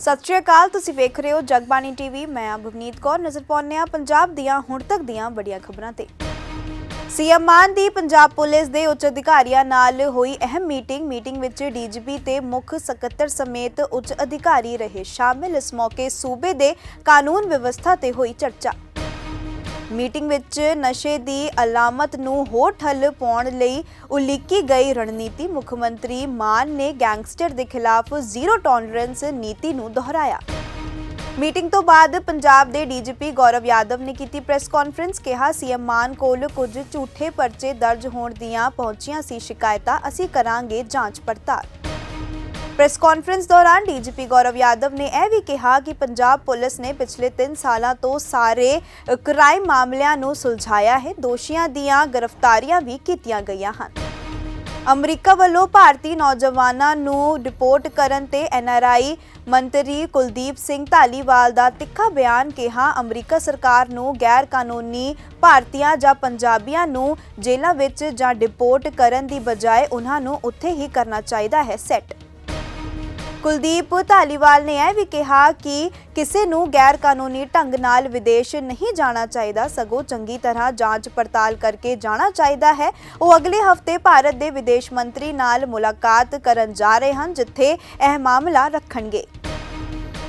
ਸਤਿ ਸ਼੍ਰੀ ਅਕਾਲ, ਤੁਸੀਂ ਵੇਖ ਰਹੇ ਹੋ ਜਗਬਾਣੀ ਟੀਵੀ। ਮੈਂ ਆ ਭਵਨੀਤ ਕੌਰ। ਨਜ਼ਰ ਪਾਉਂਦੇ ਹਾਂ ਪੰਜਾਬ ਦੀਆਂ, ਹੁਣ ਤੱਕ ਦੀਆਂ ਵੱਡੀਆਂ ਖਬਰਾਂ ਤੇ। ਸੀਐਮ ਮਾਨ ਦੀ ਪੰਜਾਬ ਪੁਲਿਸ ਦੇ ਉੱਚ ਅਧਿਕਾਰੀਆਂ ਨਾਲ ਹੋਈ ਅਹਿਮ ਮੀਟਿੰਗ। ਮੀਟਿੰਗ ਵਿੱਚ ਡੀਜੀਪੀ ਤੇ ਮੁੱਖ ਸਕੱਤਰ ਸਮੇਤ ਉੱਚ ਅਧਿਕਾਰੀ ਰਹੇ। ਸ਼ਾਮਿਲ ਇਸ ਮੌਕੇ ਸੂਬੇ ਦੇ ਕਾਨੂੰਨ ਵਿਵਸਥਾ ਤੇ ਹੋਈ ਚਰਚਾ। ਮੀਟਿੰਗ ਵਿੱਚ ਨਸ਼ੇ ਦੀ ਅਲਾਮਤ ਨੂੰ ਹੋਰ ਠੱਲ ਪਾਉਣ ਲਈ ਉਲੀਕੀ ਗਈ ਰਣਨੀਤੀ, ਮੁੱਖ ਮੰਤਰੀ ਮਾਨ ਨੇ ਗੈਂਗਸਟਰ ਦੇ ਖਿਲਾਫ ਜ਼ੀਰੋ ਟੋਲਰੈਂਸ ਨੀਤੀ ਨੂੰ ਦੁਹਰਾਇਆ। ਮੀਟਿੰਗ ਤੋਂ ਬਾਅਦ ਪੰਜਾਬ ਦੇ ਡੀਜੀਪੀ ਗੌਰਵ ਯਾਦਵ ਨੇ ਕੀਤੀ ਪ੍ਰੈਸ ਕਾਨਫਰੰਸ, ਕਿਹਾ, ਸੀਐਮ ਮਾਨ ਕੋਲ ਕੁਝ ਝੂਠੇ ਪਰਚੇ ਦਰਜ ਹੋਣ ਦੀਆਂ ਪਹੁੰਚੀਆਂ ਸੀ, ਸ਼ਿਕਾਇਤਾਂ ਅਸੀਂ ਕਰਾਂਗੇ ਜਾਂਚ ਪੜਤਾਲ ਪ੍ਰੈਸ ਕਾਨਫਰੰਸ ਦੌਰਾਨ ਡੀਜੀਪੀ ਗੌਰਵ ਯਾਦਵ ਨੇ ਇਹ ਵੀ ਕਿਹਾ ਕਿ ਪੰਜਾਬ ਪੁਲਿਸ ਨੇ ਪਿਛਲੇ 3 ਸਾਲਾਂ ਤੋਂ ਸਾਰੇ ਕ੍ਰਾਈਮ ਮਾਮਲਿਆਂ ਨੂੰ ਸੁਲਝਾਇਆ ਹੈ। ਦੋਸ਼ੀਆਂ ਦੀਆਂ ਗ੍ਰਿਫਤਾਰੀਆਂ ਵੀ ਕੀਤੀਆਂ ਗਈਆਂ ਹਨ। ਅਮਰੀਕਾ ਵੱਲੋਂ ਭਾਰਤੀ ਨੌਜਵਾਨਾਂ ਨੂੰ ਡਿਪੋਰਟ ਕਰਨ ਤੇ ਐਨਆਰਆਈ ਮੰਤਰੀ ਕੁਲਦੀਪ ਸਿੰਘ ਧਾਲੀਵਾਲ ਦਾ ਤਿੱਖਾ ਬਿਆਨ ਕਿਹਾ, ਅਮਰੀਕਾ ਸਰਕਾਰ ਨੂੰ ਗੈਰ ਕਾਨੂੰਨੀ ਭਾਰਤੀਆਂ ਜਾਂ ਪੰਜਾਬੀਆਂ ਨੂੰ ਜੇਲ੍ਹਾਂ ਵਿੱਚ ਜਾਂ ਡਿਪੋਰਟ ਕਰਨ ਦੀ ਬਜਾਏ ਉਹਨਾਂ ਨੂੰ ਉੱਥੇ ਹੀ ਕਰਨਾ ਚਾਹੀਦਾ ਹੈ, ਸੈੱਟ। ਕੁਲਦੀਪ ਧਾਲੀਵਾਲ ਨੇ ਇਹ ਵੀ ਕਿਹਾ ਕਿ ਕਿਸੇ ਨੂੰ ਗੈਰ ਕਾਨੂੰਨੀ ਢੰਗ ਨਾਲ ਵਿਦੇਸ਼ ਨਹੀਂ ਜਾਣਾ ਚਾਹੀਦਾ, ਸਗੋਂ ਚੰਗੀ ਤਰ੍ਹਾਂ ਜਾਂਚ ਪੜਤਾਲ ਕਰਕੇ ਜਾਣਾ ਚਾਹੀਦਾ ਹੈ। ਉਹ ਅਗਲੇ ਹਫ਼ਤੇ ਭਾਰਤ ਦੇ ਵਿਦੇਸ਼ ਮੰਤਰੀ ਨਾਲ ਮੁਲਾਕਾਤ ਕਰਨ ਜਾ ਰਹੇ ਹਨ, ਜਿੱਥੇ ਇਹ ਮਾਮਲਾ ਰੱਖਣਗੇ।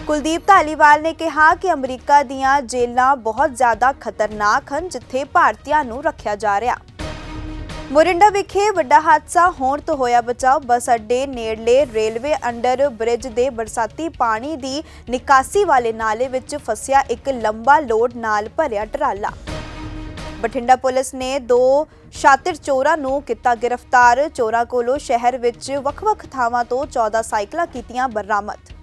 ਕੁਲਦੀਪ ਧਾਲੀਵਾਲ ਨੇ ਕਿਹਾ ਕਿ ਅਮਰੀਕਾ ਦੀਆਂ ਜੇਲ੍ਹਾਂ ਬਹੁਤ ਜ਼ਿਆਦਾ ਖਤਰਨਾਕ ਹਨ, ਜਿੱਥੇ ਭਾਰਤੀਆਂ ਨੂੰ ਰੱਖਿਆ ਜਾ ਰਿਹਾ। ਮੋਰਿੰਡਾ ਵਿਖੇ ਵੱਡਾ ਹਾਦਸਾ ਹੋਣ ਤੋਂ ਹੋਇਆ ਬਚਾਓ। ਬੱਸ ਅੱਡੇ ਨੇੜਲੇ ਰੇਲਵੇ ਅੰਡਰ ਬ੍ਰਿਜ ਦੇ ਬਰਸਾਤੀ ਪਾਣੀ ਦੀ ਨਿਕਾਸੀ ਵਾਲੇ ਨਾਲੇ ਵਿੱਚ ਫਸਿਆ ਇੱਕ ਲੰਬਾ ਲੋਡ ਨਾਲ ਭਰਿਆ ਟਰਾਲਾ। ਬਠਿੰਡਾ ਪੁਲਿਸ ਨੇ ਦੋ ਸ਼ਾਤਿਰ ਚੋਰਾਂ ਨੂੰ ਕੀਤਾ ਗ੍ਰਿਫਤਾਰ। ਚੋਰਾਂ ਕੋਲੋਂ ਸ਼ਹਿਰ ਵਿੱਚ ਵੱਖ-ਵੱਖ ਥਾਵਾਂ ਤੋਂ 14 ਸਾਈਕਲਾਂ ਕੀਤੀਆਂ ਬਰਾਮਦ।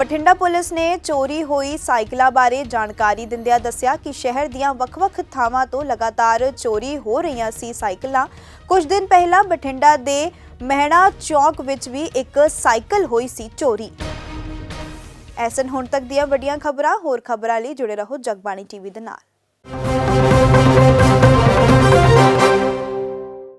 ਬਠਿੰਡਾ ਪੁਲਿਸ ਨੇ ਚੋਰੀ ਹੋਈ ਸਾਈਕਲਾਂ ਬਾਰੇ ਜਾਣਕਾਰੀ ਦਿੰਦਿਆਂ ਦੱਸਿਆ ਕਿ ਸ਼ਹਿਰ ਦੀਆਂ ਵੱਖ-ਵੱਖ ਥਾਵਾਂ ਤੋਂ ਲਗਾਤਾਰ ਚੋਰੀ ਹੋ ਰਹੀਆਂ ਸੀ ਸਾਈਕਲਾਂ। ਕੁਝ ਦਿਨ ਪਹਿਲਾਂ ਬਠਿੰਡਾ ਦੇ ਮਹਿਣਾ ਚੌਕ ਵਿੱਚ ਵੀ ਇੱਕ ਸਾਈਕਲ ਹੋਈ ਸੀ ਚੋਰੀ। ਐਸਨ ਹੁਣ ਤੱਕ ਦੀਆਂ ਵੱਡੀਆਂ ਖਬਰਾਂ, ਹੋਰ ਖਬਰਾਂ ਲਈ ਜੁੜੇ ਰਹੋ ਜਗਬਾਣੀ ਟੀਵੀ ਦੇ ਨਾਲ।